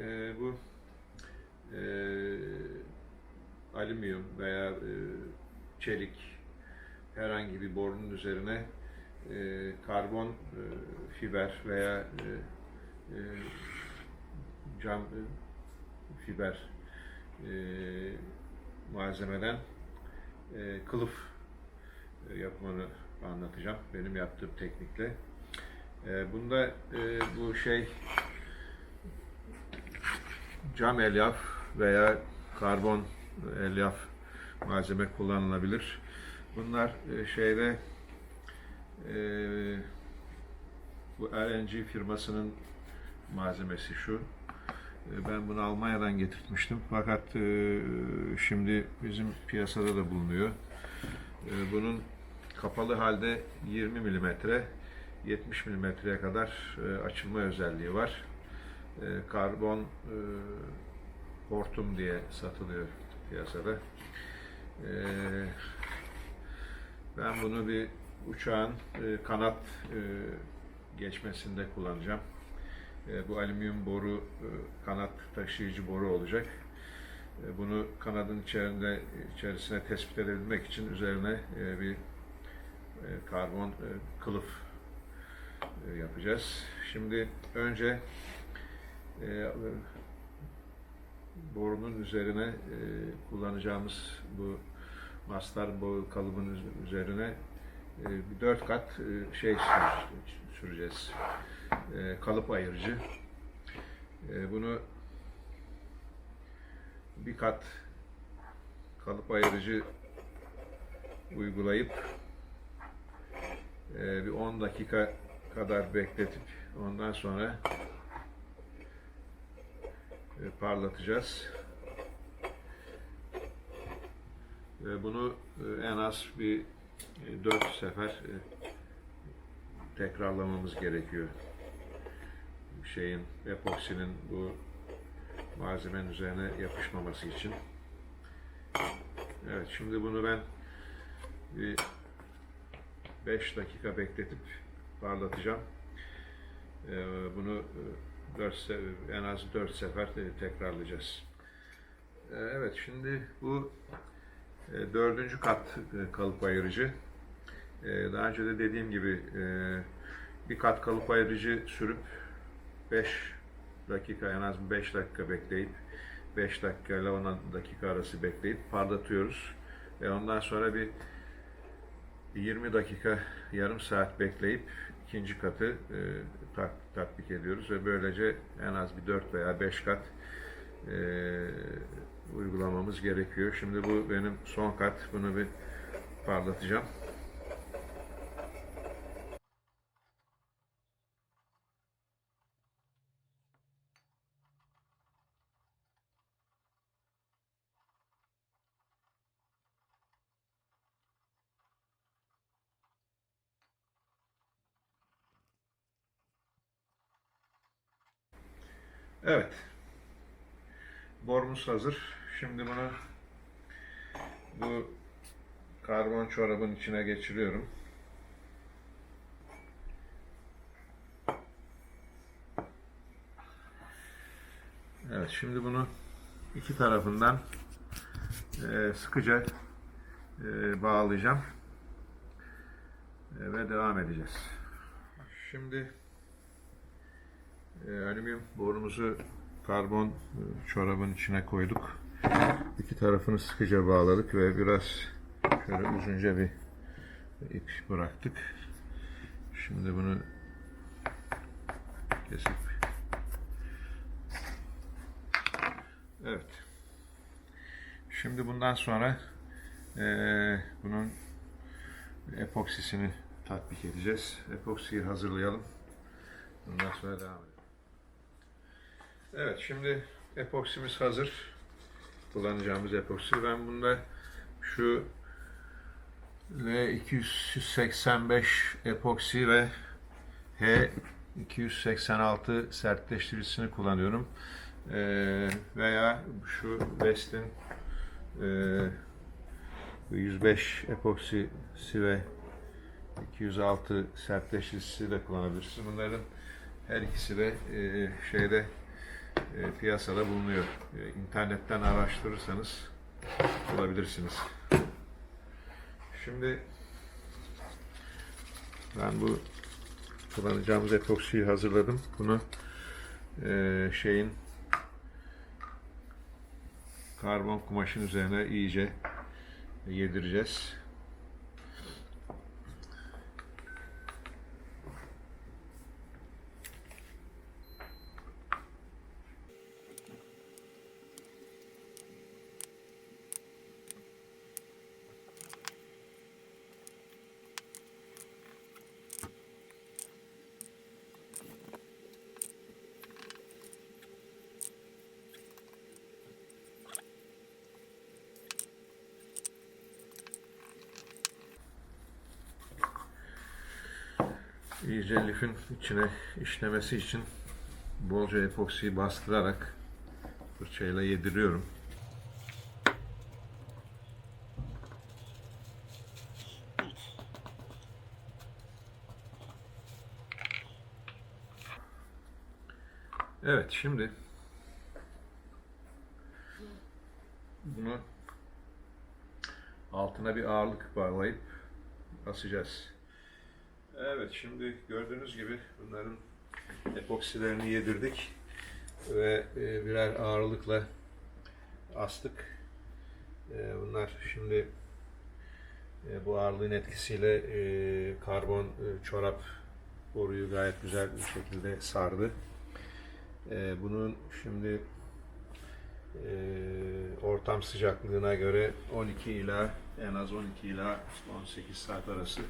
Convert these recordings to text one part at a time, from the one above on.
e, bu e, alüminyum veya e, çelik herhangi bir borunun üzerine e, karbon e, fiber veya e, e, cam e, fiber e, malzemeden e, kılıf e, yapımını anlatacağım. Benim yaptığım teknikle. E, bunda e, bu şey cam elyaf veya karbon elyaf malzeme kullanılabilir. Bunlar e, şeyde e, bu RNG firmasının malzemesi şu. E, Ben bunu Almanya'dan getirtmiştim. Fakat şimdi bizim piyasada da bulunuyor. Bunun kapalı halde 20 milimetre 70 milimetreye kadar açılma özelliği var. E, Karbon e, hortum diye satılıyor piyasada. E, Ben bunu bir uçağın e, kanat e, geçmesinde kullanacağım. E, Bu alüminyum boru e, kanat taşıyıcı boru olacak. E, Bunu kanadın içerisinde içerisine tespit edebilmek için üzerine e, bir e, karbon e, kılıf e, yapacağız. Şimdi önce e, borunun üzerine e, kullanacağımız bu mastar boru kalıbın üz- üzerine e, bir dört kat e, şey sür- süreceğiz. E, kalıp ayırıcı. E, bunu bir kat kalıp ayırıcı uygulayıp e, bir 10 dakika kadar bekletip ondan sonra parlatacağız. Ve bunu e, en az bir 4 sefer e, tekrarlamamız gerekiyor. Şeyin, epoksinin bu malzemenin üzerine yapışmaması için. Evet, şimdi bunu ben bir 5 dakika bekletip parlatacağım. Bunu 4 en az 4 sefer tekrarlayacağız. Ee, Evet şimdi bu e, dördüncü kat e, kalıp ayırıcı. E, Daha önce de dediğim gibi e, bir kat kalıp ayırıcı sürüp 5 dakika en az 5 dakika bekleyip 5 dakika ile 10 dakika arası bekleyip parlatıyoruz. Ve ondan sonra bir 20 dakika, yarım saat bekleyip ikinci katı e, tak, tatbik ediyoruz ve böylece en az bir 4 veya 5 kat e, uygulamamız gerekiyor. Şimdi bu benim son kat. Bunu bir parlatacağım. Evet. Borumuz hazır. Şimdi bunu bu karbon çorabın içine geçiriyorum. Evet, şimdi bunu iki tarafından eee, sıkıca eee, bağlayacağım Eee, ve devam edeceğiz. Şimdi e, alüminyum borumuzu karbon e, çorabın içine koyduk. İki tarafını sıkıca bağladık ve biraz şöyle uzunca bir ip bıraktık. Şimdi bunu kesip Evet. Şimdi bundan sonra e, bunun epoksisini tatbik edeceğiz. Epoksiyi hazırlayalım. Bundan sonra devam edelim. Evet şimdi epoksimiz hazır. Kullanacağımız epoksi. Ben bunda şu L285 epoksi ve H286 sertleştiricisini kullanıyorum. Ee, veya şu West'in e, 105 epoksisi ve 206 sertleştiricisi de kullanabilirsiniz. Bunların her ikisi de e, şeyde e, piyasada bulunuyor. E, internetten araştırırsanız bulabilirsiniz. Şimdi ben bu kullanacağımız epoksiyi hazırladım. Bunu e, şeyin karbon kumaşın üzerine iyice yedireceğiz. İyice lifin içine işlemesi için bolca epoksiyi bastırarak fırçayla yediriyorum. Evet şimdi bunu altına bir ağırlık bağlayıp asacağız. Evet şimdi gördüğünüz gibi bunların epoksilerini yedirdik ve e, birer ağırlıkla astık. E, Bunlar şimdi e, bu ağırlığın etkisiyle karbon çorap boruyu gayet güzel bir şekilde sardı. Bunun şimdi ortam sıcaklığına göre 12 ila en az 12 ila 18 saat arası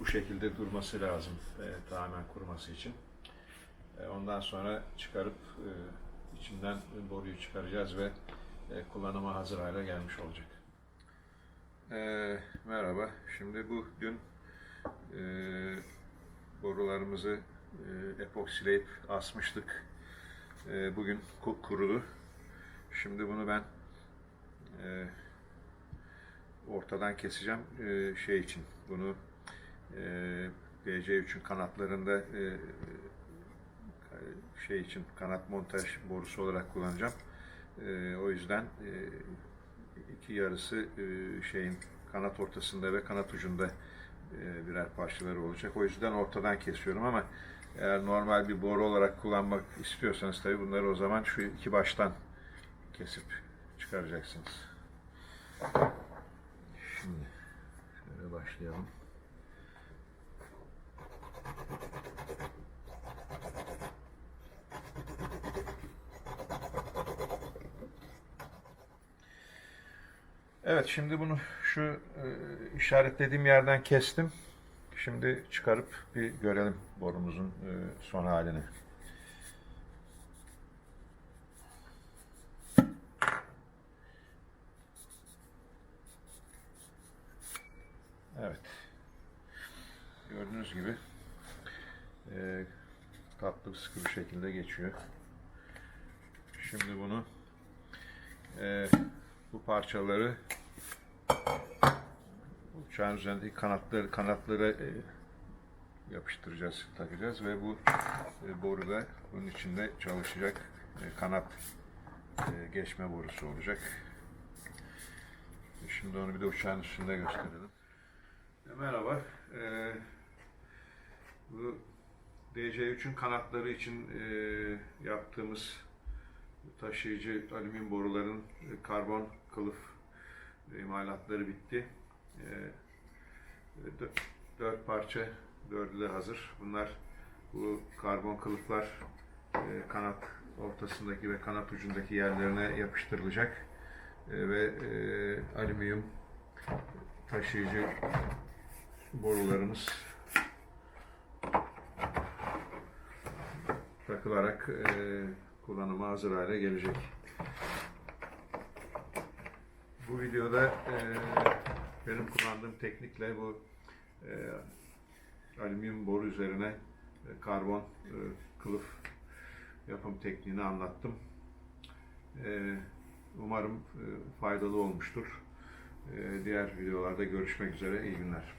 bu şekilde durması lazım e, tamamen kuruması için. E, ondan sonra çıkarıp e, içinden boruyu çıkaracağız ve e, kullanıma hazır hale gelmiş olacak. E, merhaba. Şimdi bu dün e, borularımızı e, epoksileyip asmıştık. E, bugün ku- kurudu. Şimdi bunu ben e, ortadan keseceğim e, şey için. Bunu DC3'ün kanatlarında e, şey için kanat montaj borusu olarak kullanacağım. E, o yüzden e, iki yarısı e, şeyin kanat ortasında ve kanat ucunda e, birer parçaları olacak. O yüzden ortadan kesiyorum ama eğer normal bir boru olarak kullanmak istiyorsanız tabii bunları o zaman şu iki baştan kesip çıkaracaksınız. Şimdi şöyle başlayalım. Evet şimdi bunu şu e, işaretlediğim yerden kestim. Şimdi çıkarıp bir görelim borumuzun e, son halini. Evet. Gördüğünüz gibi e, tatlı sıkı bir şekilde geçiyor. Şimdi bunu e, bu parçaları uçağın üzerindeki kanatları kanatlara e, yapıştıracağız, takacağız ve bu e, boru da bunun içinde çalışacak e, kanat e, geçme borusu olacak. Şimdi onu bir de uçağın üstünde gösterelim. E, merhaba. E, bu DC3'ün kanatları için e, yaptığımız taşıyıcı alüminyum boruların e, karbon kılıf imalatları bitti. E, dö- dört parça, dördü hazır. Bunlar bu karbon kılıflar e, kanat ortasındaki ve kanat ucundaki yerlerine yapıştırılacak E, ve e, alüminyum taşıyıcı borularımız takılarak kullanıma hazır hale gelecek. Bu videoda e, benim kullandığım teknikle bu e, alüminyum boru üzerine e, karbon e, kılıf yapım tekniğini anlattım. E, umarım e, faydalı olmuştur. E, diğer videolarda görüşmek üzere. İyi günler.